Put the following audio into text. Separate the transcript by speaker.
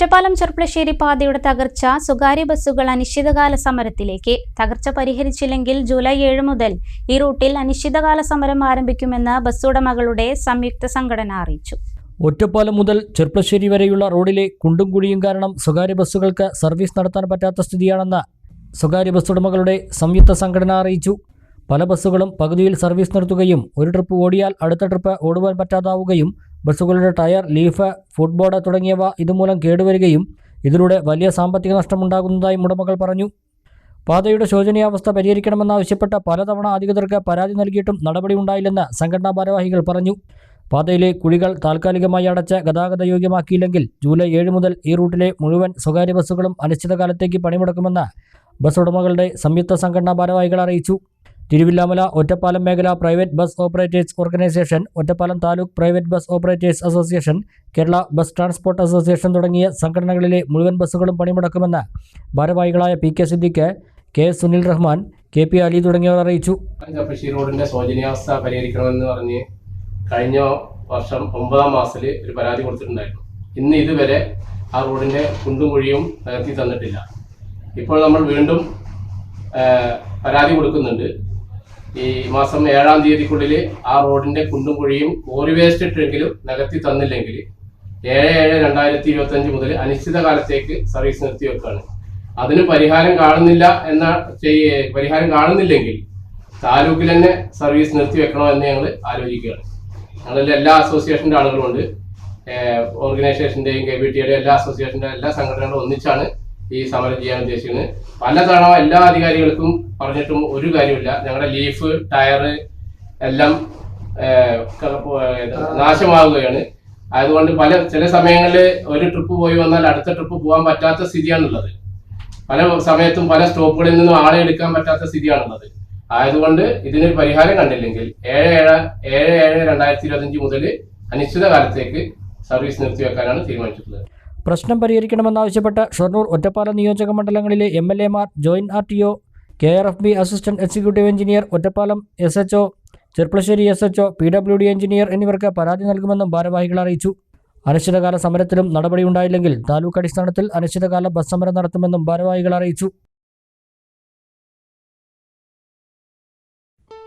Speaker 1: ഒറ്റപ്പാലം ചെർപ്പളശ്ശേരി പാതയുടെ തകർച്ച സ്വകാര്യ ബസ്സുകൾ അനിശ്ചിതകാല സമരത്തിലേക്ക്. തകർച്ച പരിഹരിച്ചില്ലെങ്കിൽ ജൂലൈ ഏഴ് മുതൽ ഈ റൂട്ടിൽ അനിശ്ചിതകാല സമരം ആരംഭിക്കുമെന്ന് ബസ്സുടമകളുടെ സംയുക്ത സംഘടന അറിയിച്ചു.
Speaker 2: ഒറ്റപ്പാലം മുതൽ ചെർപ്പശ്ശേരി വരെയുള്ള റോഡിലെ കുണ്ടും കുഴിയും കാരണം സ്വകാര്യ ബസ്സുകൾക്ക് സർവീസ് നടത്താൻ പറ്റാത്ത സ്ഥിതിയാണെന്ന് സ്വകാര്യ ബസ്സുടമകളുടെ സംയുക്ത സംഘടന അറിയിച്ചു. പല ബസ്സുകളും പകുതിയിൽ സർവീസ് നിർത്തുകയും ഒരു ട്രിപ്പ് ഓടിയാൽ അടുത്ത ട്രിപ്പ് ഓടുവാൻ പറ്റാതാവുകയും ബസ്സുകളുടെ ടയർ ലീഫ് ഫുട്ബോർഡ് തുടങ്ങിയവ ഇതുമൂലം കേടുവരികയും ഇതിലൂടെ വലിയ സാമ്പത്തിക നഷ്ടമുണ്ടാകുന്നതായും ഉടമകൾ പറഞ്ഞു. പാതയുടെ ശോചനീയാവസ്ഥ പരിഹരിക്കണമെന്നാവശ്യപ്പെട്ട് പലതവണ അധികൃതർക്ക് പരാതി നൽകിയിട്ടും നടപടി ഉണ്ടായില്ലെന്ന് സംഘടനാ ഭാരവാഹികൾ പറഞ്ഞു. പാതയിലെ കുഴികൾ താൽക്കാലികമായി അടച്ച് ഗതാഗത യോഗ്യമാക്കിയില്ലെങ്കിൽ ജൂലൈ ഏഴ് മുതൽ ഈ റൂട്ടിലെ മുഴുവൻ സ്വകാര്യ ബസ്സുകളും അനിശ്ചിതകാലത്തേക്ക് പണിമുടക്കുമെന്ന് ബസ് ഉടമകളുടെ സംയുക്ത സംഘടനാ ഭാരവാഹികൾ അറിയിച്ചു. തിരുവില്ലാമല ഒറ്റപ്പാലം മേഖല private bus operators organisation Ottapalam taluk private bus operators association Kerala bus transport association തുടങ്ങിയ സംഘടനകളിലെ മുഴുവൻ ബസ്സുകളും പണിമുടക്കുമെന്ന് ഭാരവാഹികളായ P K Siddique K Sunil Rahman K P Ali തുടങ്ങിയവർ അറിയിച്ചു.
Speaker 3: റോഡിന്റെ ശോചനീയാവസ്ഥ പരിഹരിക്കണമെന്ന് പറഞ്ഞ് കഴിഞ്ഞ വർഷം ഒമ്പതാം മാസത്തിൽ ഒരു പരാതി കൊടുത്തിട്ടുണ്ടായിരുന്നു. ഇന്ന് ഇതുവരെ ആ റോഡിന്റെ കുണ്ടുമൊഴിയും നികത്തി തന്നിട്ടില്ല. ഇപ്പോൾ നമ്മൾ വീണ്ടും പരാതി കൊടുക്കുന്നുണ്ട്. ഈ മാസം ഏഴാം തീയതിക്കുള്ളിൽ ആ റോഡിന്റെ കുണ്ടും കുഴിയും കോറി വേസ്റ്റ് ഇട്ടെങ്കിലും നികത്തി തന്നില്ലെങ്കിൽ ഏഴ് ഏഴ് രണ്ടായിരത്തി ഇരുപത്തി അഞ്ച് മുതൽ അനിശ്ചിതകാലത്തേക്ക് സർവീസ് നിർത്തി വെക്കുകയാണ് അതിന് പരിഹാരം കാണുന്നില്ല എന്ന പരിഹാരം കാണുന്നില്ലെങ്കിൽ താലൂക്കിൽ തന്നെ സർവീസ് നിർത്തി വെക്കണോ എന്ന് ഞങ്ങൾ ആലോചിക്കുകയാണ്. ഞങ്ങളിൽ എല്ലാ അസോസിയേഷന്റെ ആളുകളുമുണ്ട് ഓർഗനൈസേഷന്റെയും കെ ബി ടിയുടെയും എല്ലാ അസോസിയേഷന്റെ എല്ലാ സംഘടനകളും ഒന്നിച്ചാണ് ഈ സമരം ചെയ്യാൻ ഉദ്ദേശിക്കുന്നത്. പലതവണ എല്ലാ അധികാരികൾക്കും പറഞ്ഞിട്ടും ഒരു കാര്യമില്ല ഞങ്ങളുടെ ലീഫ് ടയർ എല്ലാം നാശമാവുകയാണ്. അതുകൊണ്ട് പല ചില സമയങ്ങളിൽ ഒരു ട്രിപ്പ് പോയി വന്നാൽ അടുത്ത ട്രിപ്പ് പോകാൻ പറ്റാത്ത സ്ഥിതിയാണുള്ളത്. പല സമയത്തും പല സ്റ്റോപ്പുകളിൽ നിന്നും ആളെ എടുക്കാൻ പറ്റാത്ത സ്ഥിതിയാണുള്ളത്. ആയതുകൊണ്ട് ഇതിനൊരു പരിഹാരം കണ്ടില്ലെങ്കിൽ ഏഴ് ഏഴ് ഏഴ് ഏഴ് രണ്ടായിരത്തി ഇരുപത്തഞ്ച് മുതൽ അനിശ്ചിതകാലത്തേക്ക് സർവീസ് നിർത്തിവെക്കാനാണ് തീരുമാനിച്ചിട്ടുള്ളത്.
Speaker 2: പ്രശ്നം പരിഹരിക്കണമെന്നാവശ്യപ്പെട്ട് ഷൊർണൂർ ഒറ്റപ്പാല നിയോജക മണ്ഡലങ്ങളിലെ എം എൽ എമാർ joint R T O K R F B assistant executive engineer Ottapalam S H O Cherpulassery S H O P W D engineer എന്നിവർക്ക് പരാതി നൽകുമെന്നും ഭാരവാഹികൾ അറിയിച്ചു. അനിശ്ചിതകാല സമരത്തിലും നടപടിയുണ്ടായില്ലെങ്കിൽ താലൂക്ക് അടിസ്ഥാനത്തിൽ അനിശ്ചിതകാല ബസ് സമരം നടത്തുമെന്നും ഭാരവാഹികൾ അറിയിച്ചു.